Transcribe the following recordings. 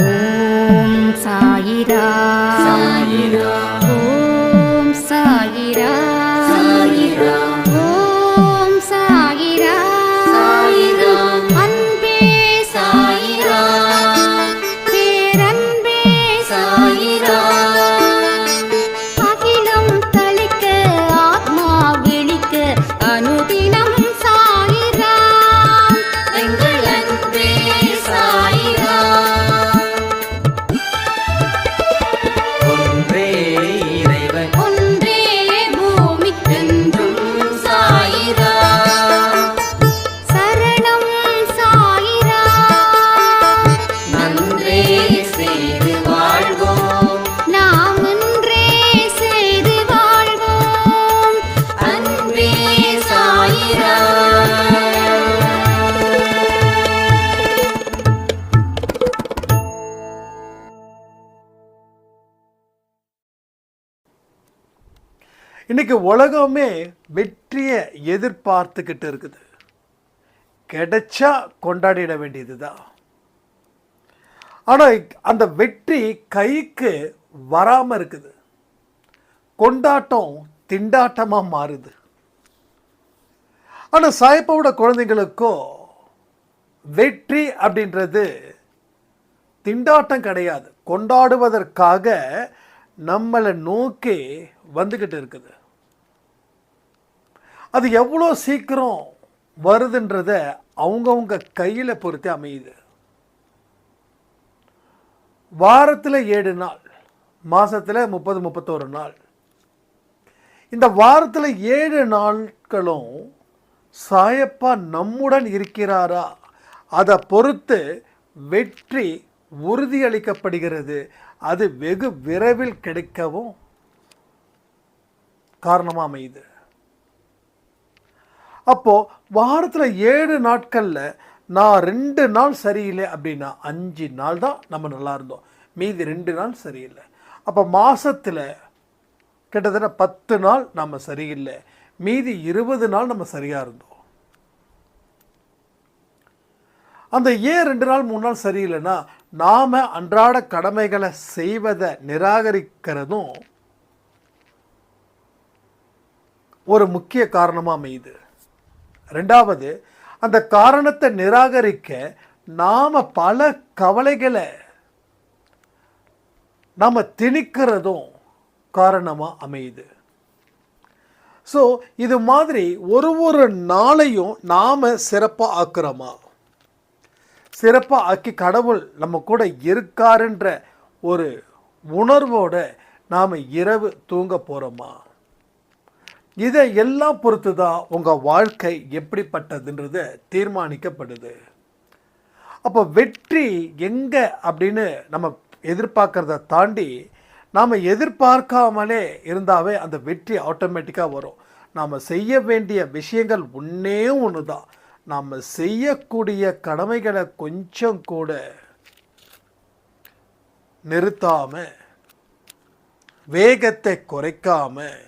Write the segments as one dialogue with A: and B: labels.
A: ஓம் சாயிரா
B: சாயிரா
A: ஓம்
C: இன்னைக்கு உலகமே வெற்றியை எதிர்பார்த்துக்கிட்டு இருக்குது. கிடைச்சா கொண்டாடிட வேண்டியது தான் ஆனால் அந்த வெற்றி கைக்கு வராமல் இருக்குது. கொண்டாட்டம் திண்டாட்டமாக மாறுது. ஆனால் சாயப்பாவோட குழந்தைங்களுக்கோ வெற்றி அப்படின்றது திண்டாட்டம் கிடையாது. கொண்டாடுவதற்காக நம்மளை நோக்கி வந்துக்கிட்டு இருக்குது. அது எவ்வளோ சீக்கிரம் வருதுன்றத அவங்கவுங்க கையில் பொறுத்து அமையுது. வாரத்தில் ஏழு நாள் மாதத்தில் முப்பது முப்பத்தோரு நாள். இந்த வாரத்தில் ஏழு நாட்களும் சாயப்பா நம்முடன் இருக்கிறாரா? அதை பொறுத்து வெற்றி உறுதியளிக்கப்படுகிறது. அது வெகு விரைவில் கிடைக்கவும் காரணமாக அமையுது. அப்போது வாரத்தில் ஏழு நாட்களில் நான் ரெண்டு நாள் சரியில்லை அப்படின்னா அஞ்சு நாள் தான் நம்ம நல்லா இருந்தோம். மீதி ரெண்டு நாள் சரியில்லை. அப்போ மாதத்தில் கிட்டத்தட்ட பத்து நாள் நம்ம சரியில்லை. மீதி இருபது நாள் நம்ம சரியாக இருந்தோம். அந்த ஏன் ரெண்டு நாள் மூணு நாள் சரியில்லைன்னா நாம் அன்றாட கடமைகளை செய்வதை நிராகரிக்கிறதும் ஒரு முக்கிய காரணமாக அமையுது. ரெண்டாவது அந்த காரணத்தை நிராகரிக்க நாம் பல கவலைகளை நாம் திணிக்கிறதும் காரணமாக அமையுது. ஸோ இது மாதிரி ஒரு ஒரு நாளையும் நாம் சிறப்பாக ஆக்குறோமா? சிறப்பாக ஆக்கி கடவுள் நம்ம கூட இருக்காருன்ற ஒரு உணர்வோடு நாம் இரவு தூங்க போகிறோமா இதை எல்லாம் பொறுத்து தான் உங்கள் வாழ்க்கை எப்படிப்பட்டதுன்றது தீர்மானிக்கப்படுது. அப்போ வெற்றி எங்கே அப்படின்னு நம்ம எதிர்பார்க்கறத தாண்டி நாம் எதிர்பார்க்காமலே இருந்தாவே அந்த வெற்றி ஆட்டோமேட்டிக்காக வரும். நாம் செய்ய வேண்டிய விஷயங்கள் ஒன்றே ஒன்று தான் நாம் செய்யக்கூடிய கடமைகளை கொஞ்சம் கூட நிறுத்தாமல் வேகத்தை குறைக்காமல்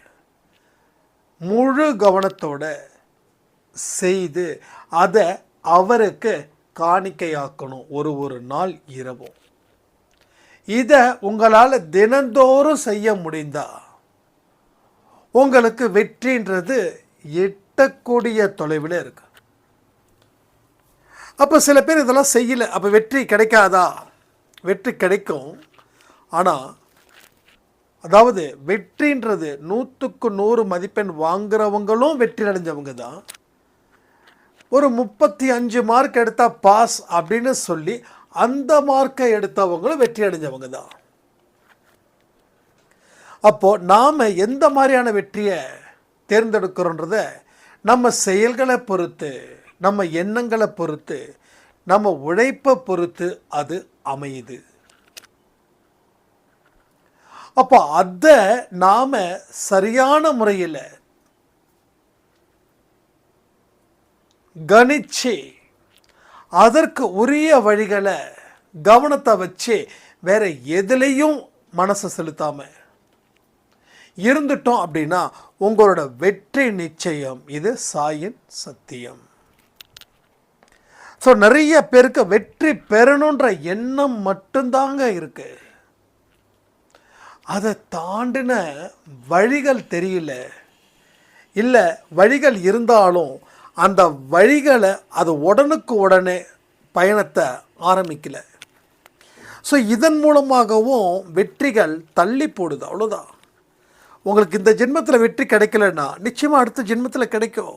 C: முழு கவனத்தோடு செய்து அதை அவருக்கு காணிக்கையாக்கணும். ஒரு ஒரு நாள் இரவும் இதை உங்களால் தினந்தோறும் செய்ய முடிந்தா உங்களுக்கு வெற்றின்றது எட்டக்கூடிய தொலைவில் இருக்கு. அப்போ சில பேர் இதெல்லாம் செய்யலை. அப்போ வெற்றி கிடைக்காதா? வெற்றி கிடைக்கும். ஆனால் அதாவது வெற்றின்றது நூற்றுக்கு நூறு மதிப்பெண் வாங்குறவங்களும் வெற்றி அடைஞ்சவங்க தான் ஒரு முப்பத்தி அஞ்சு மார்க் எடுத்தால் பாஸ் அப்படின்னு சொல்லி அந்த மார்க்கை எடுத்தவங்களும் வெற்றி அடைஞ்சவங்க தான் அப்போது நாம் எந்த மாதிரியான வெற்றியை தேர்ந்தெடுக்கிறோன்றத நம்ம செயல்களை பொறுத்து நம்ம எண்ணங்களை பொறுத்து நம்ம உழைப்பை பொறுத்து அது அமையுது. அப்போ அதை நாம் சரியான முறையில் கணிச்சு அதற்கு உரிய வழிகளை கவனத்தை வச்சு வேற எதுலேயும் மனசை செலுத்தாம இருந்துட்டோம் அப்படின்னா உங்களோட வெற்றி நிச்சயம். இது சாயின் சத்தியம். ஸோ நிறைய பேருக்கு வெற்றி பெறணுன்ற எண்ணம் மட்டும்தாங்க இருக்கு. அதை தாண்டின வழிகள் தெரியல. இல்லை வழிகள் இருந்தாலும் அந்த வழிகளை அது உடனுக்கு உடனே பயணத்தை ஆரம்பிக்கல. ஸோ இதன் மூலமாகவும் வெற்றிகள் தள்ளி போடுது அவ்வளோதான் உங்களுக்கு இந்த ஜென்மத்தில் வெற்றி கிடைக்கலன்னா நிச்சயமாக அடுத்த ஜென்மத்தில் கிடைக்கும்.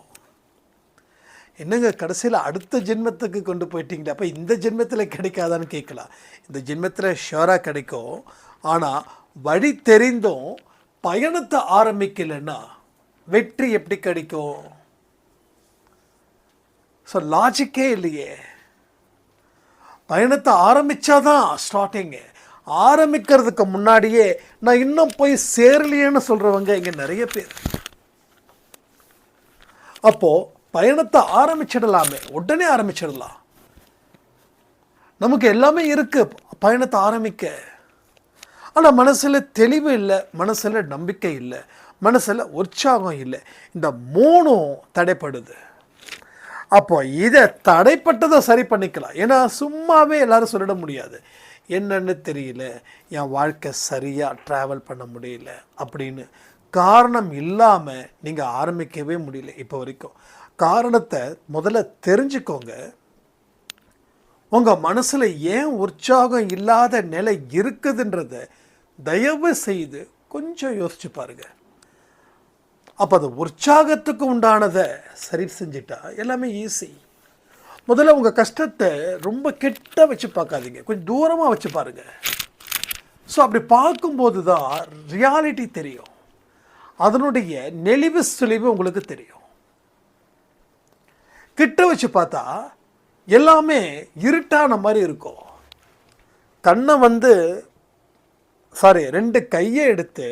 C: என்னங்க கடைசியில் அடுத்த ஜென்மத்துக்கு கொண்டு போயிட்டீங்களே அப்போ இந்த ஜென்மத்தில் கிடைக்காதான்னு கேட்கலாம். இந்த ஜென்மத்தில் ஷோராக கிடைக்கும். ஆனால் வழி தெரிந்தும் பயணத்தை ஆரம்பிக்கலைன்னா வெற்றி எப்படி கிடைக்கும்? ஸோ லாஜிக்கே இல்லையே. பயணத்தை ஆரம்பிச்சாதான் ஸ்டார்டிங்கு ஆரம்பிக்கிறதுக்கு முன்னாடியே நான் இன்னும் போய் சேரலையேன்னு சொல்கிறவங்க இங்கே நிறைய பேர். அப்போது பயணத்தை ஆரம்பிச்சிடலாமே. உடனே ஆரம்பிச்சிடலாம். நமக்கு எல்லாமே இருக்குது பயணத்தை ஆரம்பிக்க. ஆனால் மனசில் தெளிவு இல்லை மனசில் நம்பிக்கை இல்லை மனசில் உற்சாகம் இல்லை. இந்த மூணும் தடைப்படுது. அப்போ இதை தடைப்பட்டதை சரி பண்ணிக்கலாம். ஏன்னா சும்மாவே எல்லாரும் சொல்லிட முடியாது. என்னன்னு தெரியல என் வாழ்க்கை சரியாக ட்ராவல் பண்ண முடியல அப்படின்னு. காரணம் இல்லாமல் நீங்கள் ஆரம்பிக்கவே முடியல இப்போ வரைக்கும். காரணத்தை முதல்ல தெரிஞ்சுக்கோங்க. உங்கள் மனசில் ஏன் உற்சாகம் இல்லாத நிலை இருக்குதுன்றத தயவு செய்து கொஞ்சம் யோசிச்சு பாருங்க. அப்போ அது உற்சாகத்துக்கு உண்டானதை சரி செஞ்சிட்டா எல்லாமே ஈஸி முதல்ல உங்கள் கஷ்டத்தை ரொம்ப கெட்ட வச்சு பார்க்காதீங்க. கொஞ்சம் தூரமாக வச்சு பாருங்க. ஸோ அப்படி பார்க்கும்போது தான் ரியாலிட்டி தெரியும். அதனுடைய நெளிவு சுழிவு உங்களுக்கு தெரியும். கிட்ட வச்சு பார்த்தா எல்லாமே இருட்டான மாதிரி இருக்கும். கண்ணை வந்து சாரி ரெண்டு கையை எடுத்து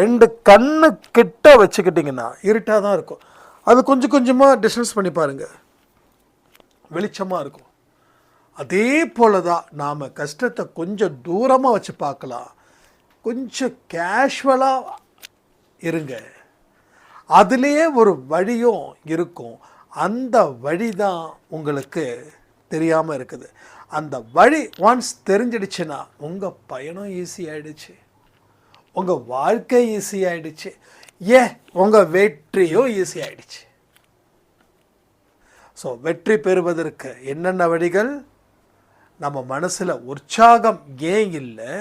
C: ரெண்டு கண்ணு கிட்ட வச்சுக்கிட்டிங்கன்னா இருட்டாக தான் இருக்கும். அது கொஞ்சம் கொஞ்சமாக டிஸ்டன்ஸ் பண்ணி பாருங்கள் வெளிச்சமாக இருக்கும். அதே போல தான் நாம் கஷ்டத்தை கொஞ்சம் தூரமாக வச்சு பார்க்கலாம். கொஞ்சம் கேஷுவலாக இருங்க. அதுலேயே ஒரு வழியும் இருக்கும். அந்த வழி தான் உங்களுக்கு தெரியாமல் இருக்குது. அந்த வழி ஒன்ஸ் தெரிஞ்சிடுச்சுன்னா உங்கள் பயணம் ஈஸி உங்கள் வாழ்க்கை ஈஸி ஆயிடுச்சு. ஏன்? உங்கள் வெற்றியும் ஈஸி ஆகிடுச்சு ஸோ வெற்றி பெறுவதற்கு என்னென்ன வழிகள்? நம்ம மனசில் உற்சாகம் ஏன் இல்லை?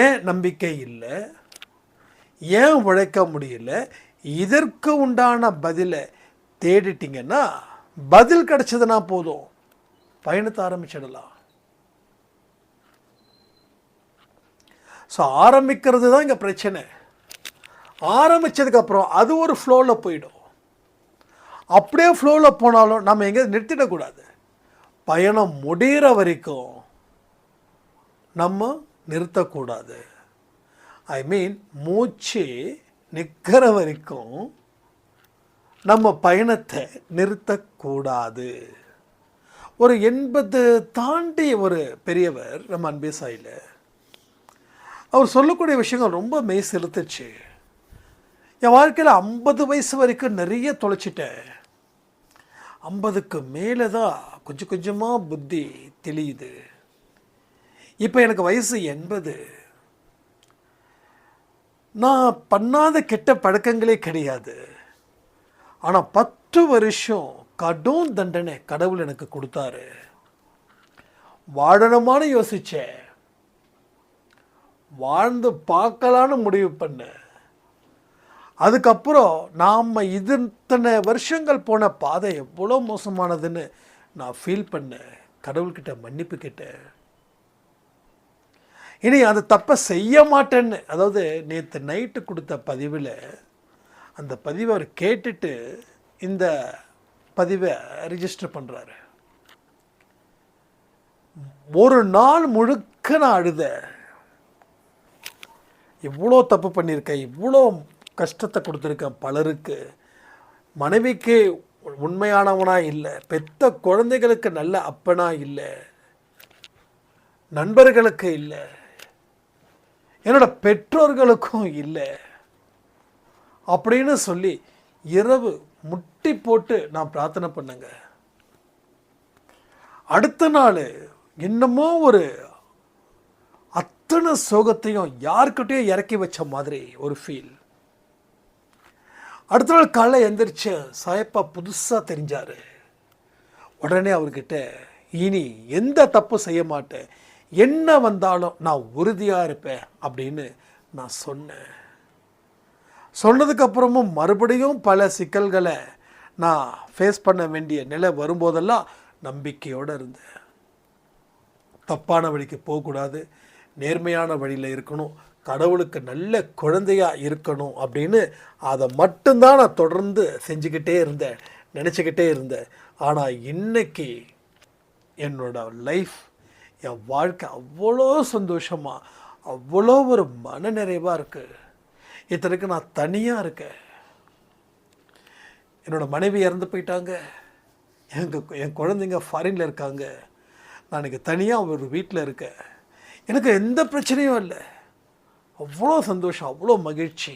C: ஏன் நம்பிக்கை இல்லை? ஏன் உழைக்க முடியல? இதற்கு உண்டான பதிலை தேடிட்டிங்கன்னா பதில் கிடைச்சதுன்னா போதும். பயணத்தை ஆரம்பிச்சிடலாம். ஸோ ஆரம்பிக்கிறது தான் இங்கே பிரச்சனை. ஆரம்பித்ததுக்கப்புறம் அது ஒரு ஃப்ளோவில் போயிடும். அப்படியே ஃப்ளோவில் போனாலும் நம்ம எங்கே நிறுத்திடக்கூடாது. பயணம் முடிகிற வரைக்கும் நம்ம நிறுத்தக்கூடாது. ஐ மீன் மூச்சு நிற்கிற வரைக்கும் நம்ம பயணத்தை நிறுத்தக்கூடாது. ஒரு எண்பது தாண்டி ஒரு பெரியவர் நம்ம அன்பே சாயில் அவர் சொல்லக்கூடிய விஷயங்கள் ரொம்ப மெய் செலுத்துச்சு. என் வாழ்க்கையில் ஐம்பது வயசு வரைக்கும் நிறைய தொலைச்சிட்டேன். ஐம்பதுக்கு மேலே தான் கொஞ்சம் கொஞ்சமாக புத்தி தெளியுது. இப்போ எனக்கு வயசு எண்பது. நான் பண்ணாத கெட்ட பழக்கங்களே கிடையாது. ஆனால் பத்து வருஷம் கடும் தண்டனை கடவுள் எனக்கு கொடுத்தாரு. வாழணுமான்னு யோசிச்சேன். வாழ்ந்து பார்க்கலான்னு முடிவு பண்ணேன் அதுக்கப்புறம் நாம் இது இத்தனை வருஷங்கள் போன பாதை எவ்வளோ மோசமானதுன்னு நான் ஃபீல் பண்ணேன் கடவுள்கிட்ட மன்னிப்பு கேட்டேன். இனி அந்த தப்பை செய்ய மாட்டேன்னு அதாவது நேற்று நைட்டு கொடுத்த பதிவில் அந்த பதிவை அவர் கேட்டுட்டு இந்த பதிவை ரிஜிஸ்டர் பண்ணுறாரு ஒரு நாள் முழுக்க நான் அழுத இவ்வளோ தப்பு பண்ணியிருக்கேன் இவ்வளோ கஷ்டத்தை கொடுத்துருக்கேன் பலருக்கு. மனைவிக்கு உண்மையானவனா இல்லை பெத்த குழந்தைகளுக்கு நல்ல அப்பனா இல்லை நண்பர்களுக்கு இல்லை என்னோட பெற்றோர்களுக்கும் இல்லை. அப்படின்னு சொல்லி இரவு முட்டி போட்டு நான் பிரார்த்தனை பண்ணுங்க. அடுத்த நாள் என்னமோ ஒரு அத்தனை சோகத்தையும் யார்கிட்டயும் இறக்கி வச்ச மாதிரி ஒரு ஃபீல் அடுத்த நாள் காலைல எந்திரிச்சு சாயப்பா புதுசாக தெரிஞ்சார். உடனே அவர்கிட்ட இனி எந்த தப்பும் செய்ய மாட்டேன். என்ன வந்தாலும் நான் உறுதியாக இருப்பேன் அப்படின்னு நான் சொன்னேன். சொன்னதுக்கப்புறமும் மறுபடியும் பல சிக்கல்களை நான் ஃபேஸ் பண்ண வேண்டிய நிலை வரும்போதெல்லாம் நம்பிக்கையோடு இருந்தேன். தப்பான வழிக்கு போகக்கூடாது நேர்மையான வழியில் இருக்கணும் கடவுளுக்கு நல்ல குழந்தையாக இருக்கணும் அப்படின்னு அதை மட்டும்தான் நான் தொடர்ந்து செஞ்சுக்கிட்டே இருந்தேன் நினச்சிக்கிட்டே இருந்தேன். ஆனால் இன்னைக்கு என்னோட லைஃப் என் வாழ்க்கை அவ்வளோ சந்தோஷமாக அவ்வளோ ஒரு மன நிறைவாக இருக்குது இத்தனைக்கு நான் தனியாக இருக்கேன். என்னோட மனைவி இறந்து போயிட்டாங்க. எங்கள் என் குழந்தைங்க ஃபாரினில் இருக்காங்க. நான் இன்னைக்கு தனியாக ஒரு வீட்டில் இருக்கேன். எனக்கு எந்த பிரச்சனையும் இல்லை. அவ்வளோ சந்தோஷம் அவ்வளோ மகிழ்ச்சி.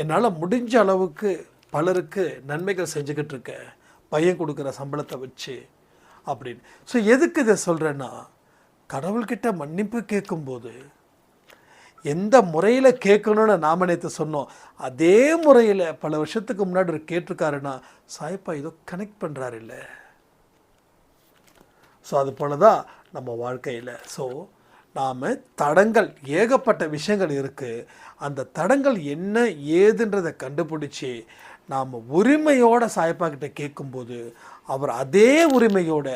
C: என்னால் முடிஞ்ச அளவுக்கு பலருக்கு நன்மைகள் செஞ்சுக்கிட்டு இருக்கேன். பையன் கொடுக்குற சம்பளத்தை வச்சு அப்படின்னு. ஸோ எதுக்கு இதை சொல்கிறேன்னா கடவுள்கிட்ட மன்னிப்பு கேட்கும்போது எந்த முறையில் கேட்கணும்னு நாம் நேற்று சொன்னோம். அதே முறையில் பல வருஷத்துக்கு முன்னாடி ஒரு கேட்டிருக்காருன்னா சாய்ப்பா ஏதோ கனெக்ட் பண்ணுறாரு இல்லை ஸோ அது போல தான் நம்ம வாழ்க்கையில். ஸோ நாம் தடங்கள் ஏகப்பட்ட விஷயங்கள் இருக்குது அந்த தடங்கள் என்ன ஏதுன்றதை கண்டுபிடிச்சி நாம் உரிமையோட சாய்ப்பா கிட்ட கேட்கும்போது அவர் அதே உரிமையோட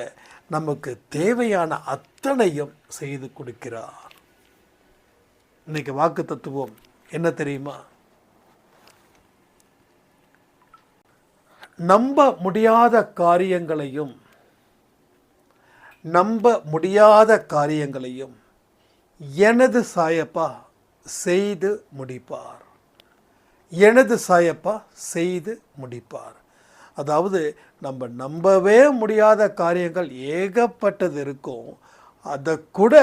C: நமக்கு தேவையான அத்தனையும் செய்து கொடுக்கிறார். இன்னைக்கு வாக்கு தத்துவம் என்ன தெரியுமா? நம்ப முடியாத காரியங்களையும் நம்ப முடியாத காரியங்களையும் எனது சாயப்பா செய்து முடிப்பார். எனது சாயப்பா செய்து முடிப்பார். அதாவது நம்ம நம்பவே முடியாத காரியங்கள் ஏகப்பட்டது இருக்கும். அதை கூட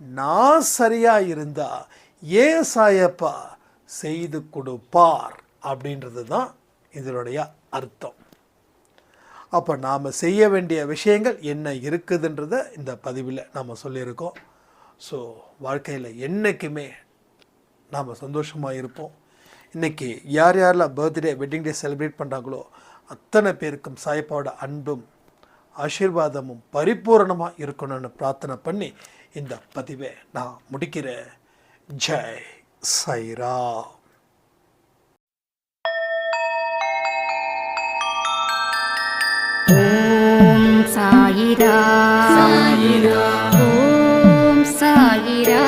C: நான் சரியா இருந்தா ஏன் சாயப்பா செய்து கொடுப்பார் அப்படின்றது தான் இதனுடைய அர்த்தம். அப்போ நாம் செய்ய வேண்டிய விஷயங்கள் என்ன இருக்குதுன்றத இந்த பதிவில் நாம் சொல்லியிருக்கோம். ஸோ வாழ்க்கையில் என்றைக்குமே நாம் சந்தோஷமாக இருப்போம். இன்றைக்கி யார் யாரெல்லாம் பர்த்டே வெட்டிங் டே செலிப்ரேட் பண்ணுறாங்களோ அத்தனை பேருக்கும் சாயப்பாவோட அன்பும் ஆசீர்வாதமும் பரிபூரணமாக இருக்கணும்னு பிரார்த்தனை பண்ணி இந்த பதிவை நான் முடிக்கிறேன் ஜெய் சைரா
D: சாயிரா
A: சாயிரா
D: ஓம் சாயிரா
A: சாயிரா